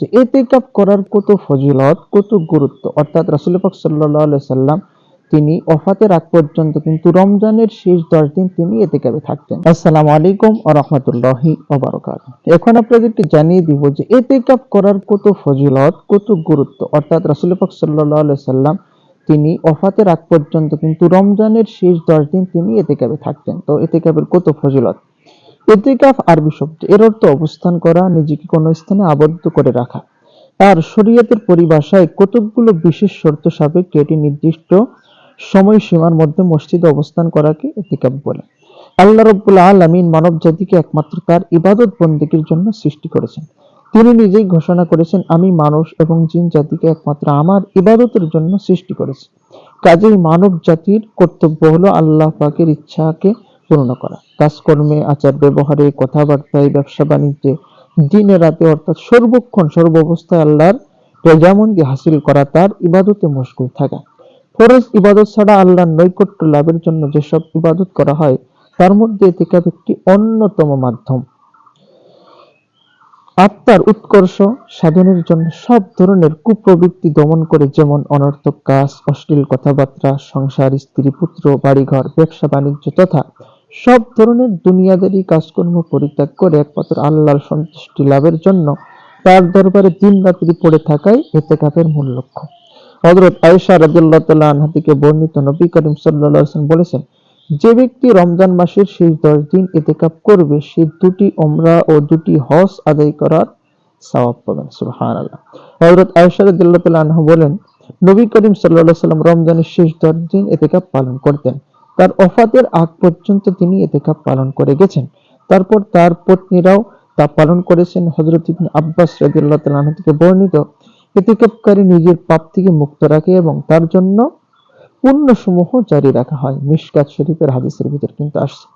যে এতেকাপ করার কত ফজিলত, কত গুরুত্ব। অর্থাৎ রাসূল পাক আলাইহি সাল্লাম তিনি ওফাতের আগ পর্যন্ত কিন্তু রমজানের শেষ দশ দিন তিনি এতেকাবে থাকতেন। আসসালামু আলাইকুম ওয়া রাহমাতুল্লাহি ওয়া বারাকাতুহু। এখন আপনাদেরকে জানিয়ে দিব যে, এতেকাপ করার কত ফজিলত, কত গুরুত্ব? অর্থাৎ রাসূল পাক আলাইহি সাল্লাম তিনি ওফাতের আগ পর্যন্ত কিন্তু রমজানের শেষ দশ দিন তিনি এতেকাবে থাকতেন। তো এতে এতেকাবের কত ফজিলত? এতেকাফ আরবি শব্দ। এর অর্থ অবস্থান করা, নিজেকে কোনো স্থানে আবদ্ধ করে রাখা। আর শরীয়তের পরিভাষায় কতকগুলো বিশেষ শর্ত সাপেক্ষে এটি নির্দিষ্ট সময়সীমার মধ্যে মসজিদে অবস্থান করাকে এতেকাফ বলে। আল্লাহ রব্বুল আলামিন মানব জাতিকে একমাত্র তার ইবাদত বন্দেগীর জন্য সৃষ্টি করেছেন। তিনি নিজেই ঘোষণা করেছেন, আমি মানুষ এবং জিন জাতিকে একমাত্র আমার ইবাদতের জন্য সৃষ্টি করেছি। কাজেই মানব জাতির কর্তব্য হলো আল্লাহ পাকের ইচ্ছাকে পূর্ণ করা। কাজকর্মে আচার ব্যবহারে কথাবার্তায় ব্যবসা বাণিজ্যে দিনে রাতে অর্থাৎ সর্বক্ষণ সর্ব অবস্থায় আল্লাহর রেজামন্দি হাসিল করা তার ইবাদতে মশগুল থাকা। ফরজ ইবাদত ছাড়া আল্লাহর নৈকট্য লাভের জন্য যেসব ইবাদত করা হয়, তার মধ্যে এতেকাব একটি অন্যতম মাধ্যম। আত্মার উৎকর্ষ সাধনের জন্য সব ধরনের কুপ্রবৃত্তি দমন করে যেমন অনর্থক কাজ, অশ্লীল কথাবার্তা, সংসার, স্ত্রী, পুত্র, বাড়িঘর ব্যবসা বাণিজ্য তথা সব ধরনের দুনিয়াদারি কাজকর্ম পরিত্যাগ করে একমাত্র আল্লাহর সন্তুষ্টি লাভের জন্য তার দরবারে দিন রাত্রি পড়ে থাকাই এতেকাপের মূল লক্ষ্য। হযরত আয়েশা রাদিয়াল্লাহু তাআলা আনহা বর্ণিত নবী করিম সাল্লাল্লাহু বলেছেন, যে ব্যক্তি রমজান মাসের শেষ দশ দিন এতেকাপ করবে, সে দুটি ওমরা ও দুটি হজ আদায় করার সওয়াব পাবেন। সুবহানাল্লাহ। হযরত আয়েশা রাদিয়াল্লাহু তাআলা আনহা বলেন, নবী করিম সাল্লাল্লাহু আলাইহি ওয়াসাল্লাম রমজানের শেষ দশ দিন এতেকাপ পালন করতেন। তার অফাতের আগ পর্যন্ত তিনি এতেকাপ পালন করে গেছেন। তারপর তার পত্নীরাও তা পালন করেছেন। ইবনে আব্বাস রাদিয়াল্লাহু তাআলা থেকে বর্ণিত এতেকাপকারী নিজের পাপ থেকে মুক্ত রাখে এবং তার জন্য পুণ্যসমূহ জারি রাখা হয়। মিশকাত শরীফের হাদিসের ভিতর কিন্তু আসছে।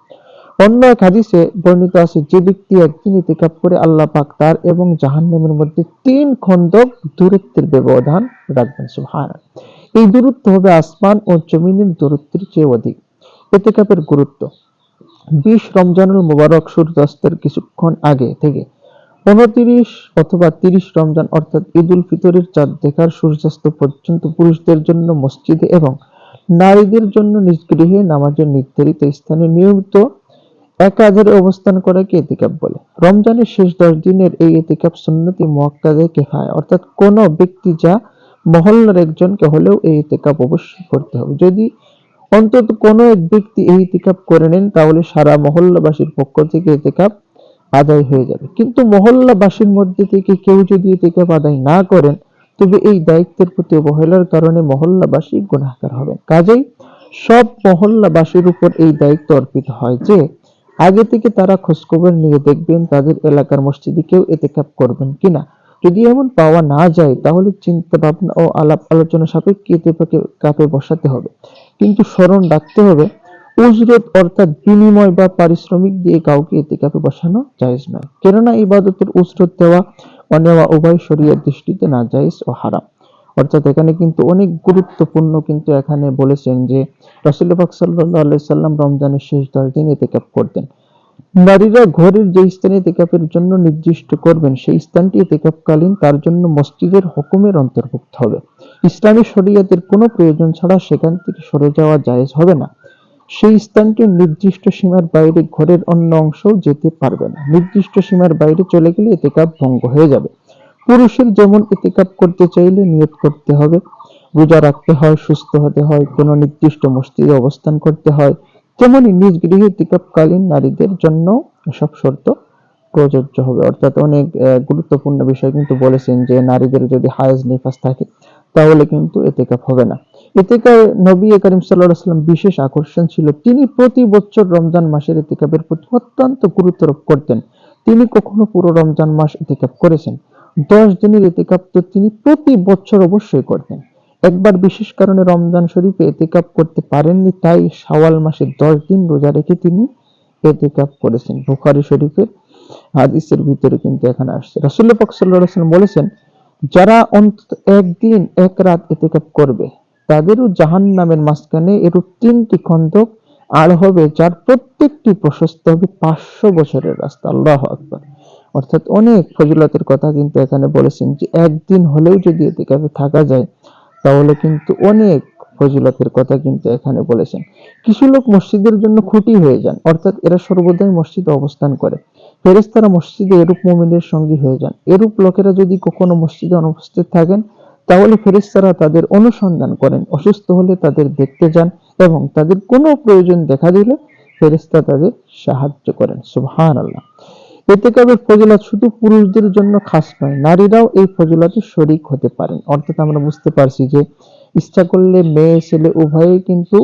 অন্য এক হাদিসে বর্ণিত আছে, যে ব্যক্তি একদিন ইতিকাপ করে আল্লাহ পাক তার এবং জাহান্নামের মধ্যে তিন খন্দক দূরত্বের ব্যবধান রাখবেন। সুবহান এই দূরত্ব হবে আসমান ও জমিনের দূরত্বের চেয়ে অধিক। এতেকাপের গুরুত্ব। বিশ রমজানুল মুবারক সূর্যাস্তের কিছুক্ষণ আগে থেকে উনত্রিশ অথবা তিরিশ রমজান অর্থাৎ ঈদ উল ফিতরের চাঁদ দেখার সূর্যাস্ত পর্যন্ত পুরুষদের জন্য মসজিদে এবং নারীদের জন্য নিজ গৃহে নামাজের নির্ধারিত স্থানে নিয়মিত একাধারে অবস্থান করাকে এতিকাপ বলে। রমজানের শেষ দশ দিনের এই এতিকাপ সুন্নতি মোয়াক্কাদে কেফায়, অর্থাৎ কোন ব্যক্তি যা মহল্লার একজনকে হলেও এই এতেকাপ অবশ্যই করতে হবে। যদি অন্তত কোনো এক ব্যক্তি এই ইতিকাপ করে নেন, তাহলে সারা মহল্লাবাসীর পক্ষ থেকে এতেকাপ আদায় হয়ে যাবে। কিন্তু মহল্লাবাসীর মধ্যে থেকে কেউ যদি ইতিকাপ আদায় না করেন, তবে এই দায়িত্বের প্রতি অবহেলার কারণে মহল্লাবাসী গুণাকার হবেন। কাজেই সব মহল্লাবাসীর উপর এই দায়িত্ব অর্পিত হয় যে, আগে থেকে তারা খোঁজখবর নিয়ে দেখবেন তাদের এলাকার মসজিদে কেউ এতেকাপ করবেন কিনা। যদি এমন পাওয়া না যায়, তাহলে চিন্তা ভাবনা ও আলাপ আলোচনা সাপেক্ষে এতেকাপে কাপে বসাতে হবে। কিন্তু স্মরণ রাখতে হবে, উজরত অর্থাৎ বিনিময় বা পারিশ্রমিক দিয়ে কাউকে এতেকাপে বসানো জায়েজ নয়। কেননা ইবাদতের উজরত দেওয়া ও নেওয়া উভয় শরীয়ত দৃষ্টিতে না জায়েজ ও হারাম। অর্থাৎ এখানে কিন্তু অনেক গুরুত্বপূর্ণ কিন্তু এখানে বলেছেন যে রসুল্লাহ সাল্লাহ সাল্লাম রমজানের শেষ দশ দিন এতে এতেকাপ করতেন। নারীরা ঘরের যে স্থানে এতেকাপের জন্য নির্দিষ্ট করবেন, সেই স্থানটি এতেকাপকালীন তার জন্য মসজিদের হুকুমের অন্তর্ভুক্ত হবে। ইসলামী শরীয়তের কোনো প্রয়োজন ছাড়া সেখান থেকে সরে যাওয়া জায়েজ হবে না। সেই স্থানটির নির্দিষ্ট সীমার বাইরে ঘরের অন্য অংশও যেতে পারবে না। নির্দিষ্ট সীমার বাইরে চলে গেলে এতেকাপ ভঙ্গ হয়ে যাবে। পুরুষের যেমন এতেকাপ করতে চাইলে নিয়ত করতে হবে। রোজা রাখতে হয়, সুস্থ হতে হয়, কোনো নির্দিষ্ট মসজিদে অবস্থান করতে হয়। তেমনি নিজ গৃহে ইতিকাপকালীন নারীদের জন্য এসব শর্ত প্রযোজ্য হবে। অর্থাৎ অনেক গুরুত্বপূর্ণ বিষয় কিন্তু বলেছেন যে নারীদের যদি হায়েজ নিফাস থাকে, তাহলে কিন্তু এতেকাপ হবে না। এতেকার নবী করিম সাল্লাম বিশেষ আকর্ষণ ছিল। তিনি প্রতি বছর রমজান মাসের এতেকাপের প্রতি অত্যন্ত গুরুত্ব আরোপ করতেন। তিনি কখনো পুরো রমজান মাস এতেকাপ করেছেন। দশ দিনের এতেকাপ তো তিনি প্রতি বছর অবশ্যই করতেন। একবার বিশেষ কারণে রমজান শরীফে এতেকাপ করতে পারেননি, তাই শাওয়াল মাসে দশ দিন রোজা রেখে তিনি এতেকাপ করেছেন। বুখারি শরীফের হাদিসের ভিতরে কিন্তু এখানে আসছে। রাসুল্লাহ পাক সাল্লাম বলেছেন, যারা অন্তত একদিন, এক রাত এতেকাপ করবে, তাদেরও জাহান নামের মাঝখানে এরূপ তিনটি খন্দক আর হবে, যার প্রত্যেকটি প্রশস্ত হবে পাঁচশো বছরের রাস্তা। আল্লাহ আকবর। অর্থাৎ অনেক ফজিলতের কথা কিন্তু এখানে বলেছেন যে, একদিন হলেও যদি এতেকাফে থাকা যায় তাহলে কিন্তু অনেক ফজিলতের কথা কিন্তু এখানে বলেছেন। কিছু লোক মসজিদের জন্য খুঁটি হয়ে যান, অর্থাৎ এরা সর্বদাই মসজিদে অবস্থান করে। ফেরেশতারা মসজিদে এরূপ মুমিনের সঙ্গী হয়ে যান। এরূপ লোকেরা যদি কখনো মসজিদে অনুপস্থিত থাকেন, তাহলে ফেরেশতারা তাদের অনুসন্ধান করেন, অসুস্থ হলে তাদের দেখতে যান এবং তাদের কোনো প্রয়োজন দেখা দিলে ফেরেশতা তাদের সাহায্য করেন। সুবহান আল্লাহ এতেকাবের ফজিলত শুধু পুরুষদের জন্য খাস নয়, নারীরাও এই ফজিলতে শরিক হতে পারেন। অর্থাৎ আমরা বুঝতে পারছি যে ইচ্ছা করলে মেয়ে, ছেলে উভয়েই কিন্তু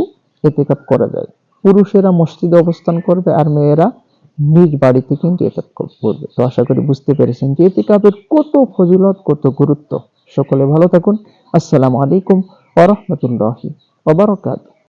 এতেকাপ করা যায়। পুরুষেরা মসজিদে অবস্থান করবে আর মেয়েরা নিজ বাড়িতে কিন্তু এতেকাপ করবে। তো আশা করি বুঝতে পেরেছেন যে এতেকাপের কত ফজিলত, কত গুরুত্ব। সকলে ভালো থাকুন। আসসালামু আলাইকুম ওয়া রাহমাতুল্লাহি ওয়া বারাকাতুহু।